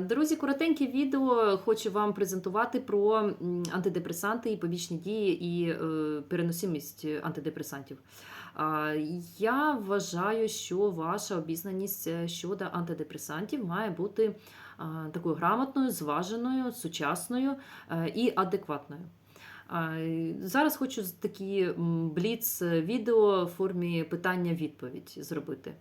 Друзі, коротеньке відео хочу вам презентувати про антидепресанти і побічні дії і е, переносимість антидепресантів. Я вважаю, що ваша обізнаність е, щодо антидепресантів має бути такою грамотною, зваженою, сучасною е, і адекватною. Зараз хочу такі бліц відео в формі питання-відповідь зробити.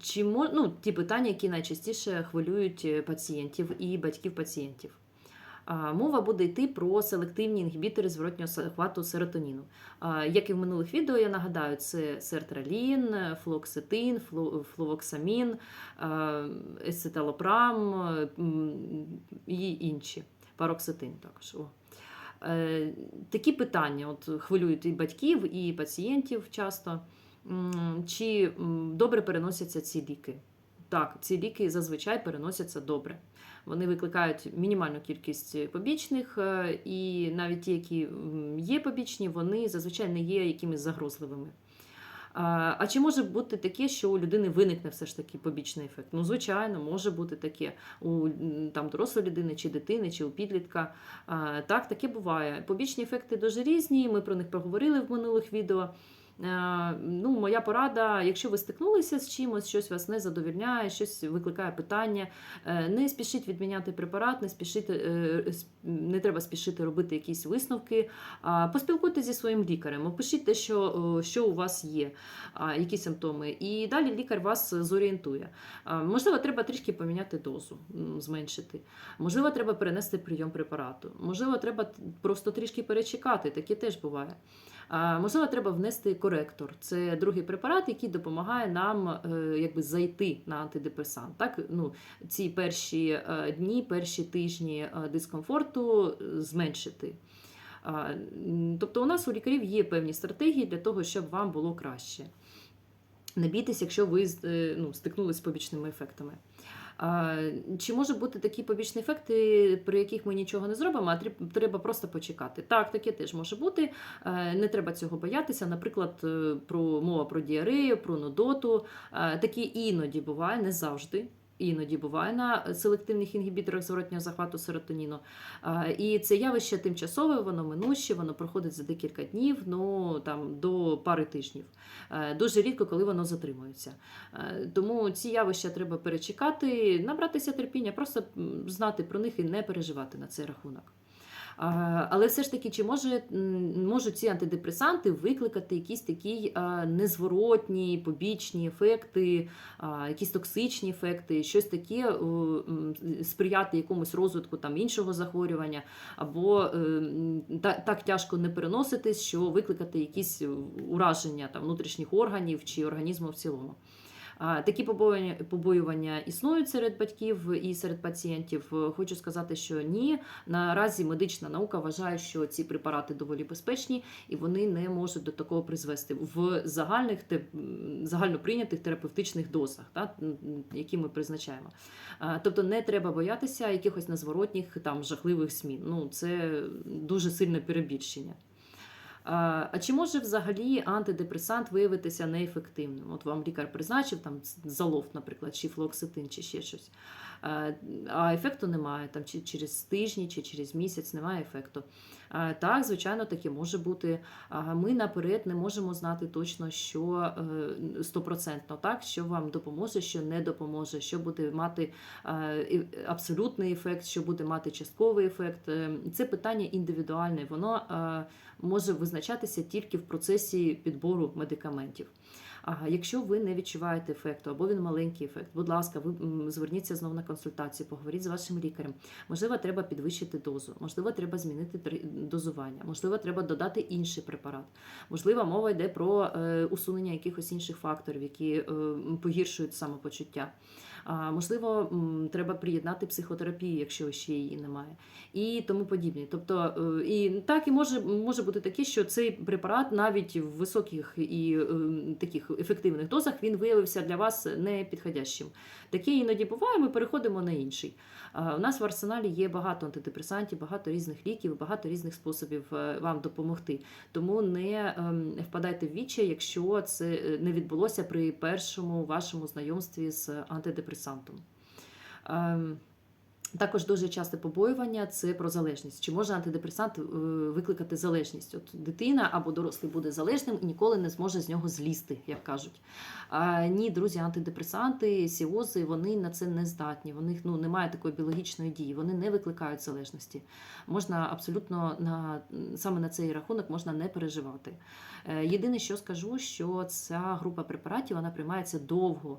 Чи мо- ну, ті питання, які найчастіше хвилюють е, пацієнтів і батьків пацієнтів. Мова буде йти про селективні інгібітори зворотнього захвату серотоніну. Як і в минулих відео, я нагадаю, це сертралін, флоксетин, флу- флувоксамін, а, ецеталопрам е, м, і інші. Пароксетин також. О. Е, Такі питання от, хвилюють і батьків, і пацієнтів часто. Чи добре переносяться ці ліки? Так, ці ліки зазвичай переносяться добре. Вони викликають мінімальну кількість побічних, е, і навіть ті, які є побічні, вони зазвичай не є якимись загрозливими. А чи може бути таке, що у людини виникне все ж таки побічний ефект? Ну, звичайно, може бути таке у там дорослої людини, чи дитини, чи у підлітка. Так, таке буває. Побічні ефекти дуже різні. Ми про них проговорили в минулих відео. Е, Ну, моя порада, якщо ви стикнулися з чимось, щось вас не задовільняє, щось викликає питання, е, не спішіть відміняти препарат, не спішіть, е, не треба спішити робити якісь висновки. Поспілкуйтесь зі своїм лікарем, опишіть те, що, що у вас є, які симптоми, і далі лікар вас зорієнтує. Можливо, треба трішки поміняти дозу, зменшити. Можливо, треба перенести прийом препарату. Можливо, треба просто трішки перечекати, таке теж буває. Можливо, треба внести коректор. Це другий препарат, який допомагає нам е, якби зайти на антидепресант. Так, ну, ці перші е, дні, перші тижні е, дискомфорту зменшити. Тобто, у нас у лікарів є певні стратегії для того, щоб вам було краще. Не бійтесь, якщо ви ну, стикнулися з побічними ефектами. Чи може бути такі побічні ефекти, при яких ми нічого не зробимо, а треба просто почекати? Так, таке теж може бути. Е, Не треба цього боятися. Наприклад, е, про мова про діарею, про нудоту. Е, Такі іноді буває, не завжди. Іноді буває на селективних інгібіторах зворотнього захвату серотоніну. І це явище тимчасове, воно минуще, воно проходить за декілька днів, ну там до пари тижнів. Е, Дуже рідко, коли воно затримується. Е, Тому ці явища треба перечекати, набратися терпіння, просто знати про них і не переживати на цей рахунок. Але все ж таки, чи може, можуть ці антидепресанти викликати якісь такі незворотні побічні ефекти, якісь токсичні ефекти, щось таке сприяти якомусь розвитку там іншого захворювання, або е, так тяжко не переноситись, що викликати якісь ураження там, внутрішніх органів чи організму в цілому. Такі побоювання, побоювання існують серед батьків і серед пацієнтів. Е, Хочу сказати, що ні. Наразі медична наука вважає, що ці препарати доволі безпечні і вони не можуть до такого призвести в загальних загальноприйнятих терапевтичних дозах, та, які ми призначаємо. Тобто не треба боятися якихось незворотніх там жахливих змін. Ну це дуже сильне перебільшення. А чи може взагалі антидепресант виявитися неефективним? От вам лікар призначив там залофт, наприклад, чи флоксетин, чи ще щось. А ефекту немає там чи через тижні, чи через місяць немає ефекту. А, Так, звичайно, таке може бути. Ми наперед не можемо знати точно, що е, стопроцентно так, що вам допоможе, що не допоможе, що буде мати е, абсолютний ефект, що буде мати частковий ефект. Е, Це питання індивідуальне. Воно е, може визначатися тільки в процесі підбору медикаментів. Ага, якщо ви не відчуваєте ефекту або він маленький ефект, будь ласка, ви зверніться знову на консультацію, поговоріть з вашим лікарем. Можливо, треба підвищити дозу, можливо, треба змінити дозування, можливо, треба додати інший препарат. Можливо, мова йде про е, усунення якихось інших факторів, які е, погіршують самопочуття. Можливо, треба приєднати психотерапію, якщо ще її немає, і тому подібне. Тобто, е, і так і може, може бути таке, що цей препарат навіть в високих і е, таких ефективних дозах він виявився для вас непідходящим. Таке іноді буває, ми переходимо на інший. А, У нас в арсеналі є багато антидепресантів, багато різних ліків, багато різних способів е, вам допомогти. Тому не ем, впадайте в вічі, якщо це е, не відбулося при першому вашому знайомстві з антидепресантом. Також дуже часте побоювання це про залежність. Чи може антидепресант е, викликати залежність? От дитина або дорослий буде залежним і ніколи не зможе з нього злізти, як кажуть. А, ні, друзі, антидепресанти, сіози, вони на це не здатні. В них ну, немає такої біологічної дії, вони не викликають залежності. Можна абсолютно на саме на цей рахунок можна не переживати. Е, Єдине, що скажу, що ця група препаратів вона приймається довго.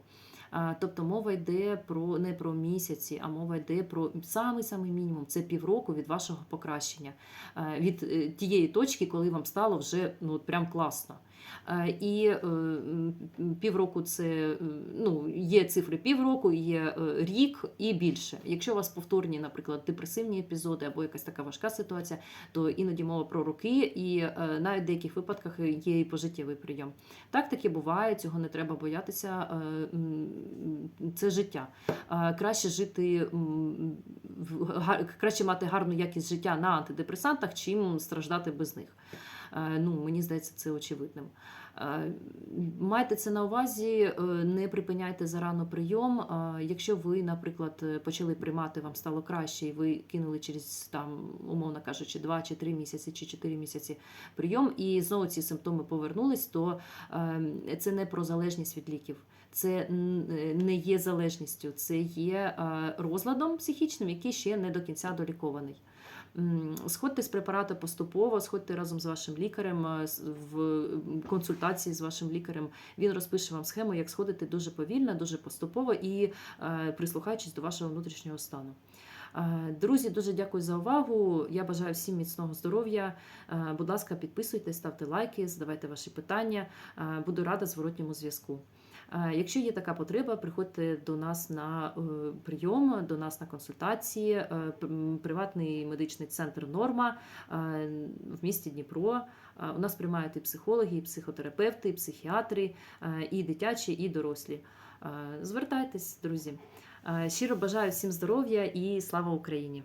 Тобто мова йде про не про місяці, а мова йде про самий самий мінімум це півроку від вашого покращення, е, від е, тієї точки, коли вам стало вже ну прям класно. Е, І півроку це ну, є цифри півроку, є е, рік і більше. Якщо у вас повторні, наприклад, депресивні епізоди або якась така важка ситуація, то іноді мова про роки, і е, навіть в деяких випадках є і пожиттєвий прийом. Так таки буває, цього не треба боятися. е, Це життя. Краще жити краще мати гарну якість життя на антидепресантах, чим страждати без них. Е, Ну, мені здається, це очевидним. Е, Майте це на увазі, е, не припиняйте зарано прийом. Якщо ви, наприклад, почали приймати, вам стало краще, і ви кинули через там, умовно кажучи, 2 чи 3 місяці чи 4 місяці прийом, і знову ці симптоми повернулись, то е, це не про залежність від ліків. Це не є залежністю, це є розладом психічним, який ще не до кінця долікований. Сходьте з препарату поступово, сходьте разом з вашим лікарем е, в консультації з вашим лікарем. Він розпише вам схему, як сходити дуже повільно, дуже поступово і е, прислухаючись до вашого внутрішнього стану. Е, Друзі, дуже дякую за увагу. Я бажаю всім міцного здоров'я. Е, Будь ласка, підписуйтесь, ставте лайки, задавайте ваші питання. Е, Буду рада зворотньому зв'язку. Якщо є така потреба, приходьте до нас на прийом, до нас на консультації. Приватний медичний центр Норма в місті Дніпро. У нас приймають і психологи, і психотерапевти, і психіатри, і дитячі, і дорослі. Звертайтесь, друзі. Е, Щиро бажаю всім здоров'я і слава Україні!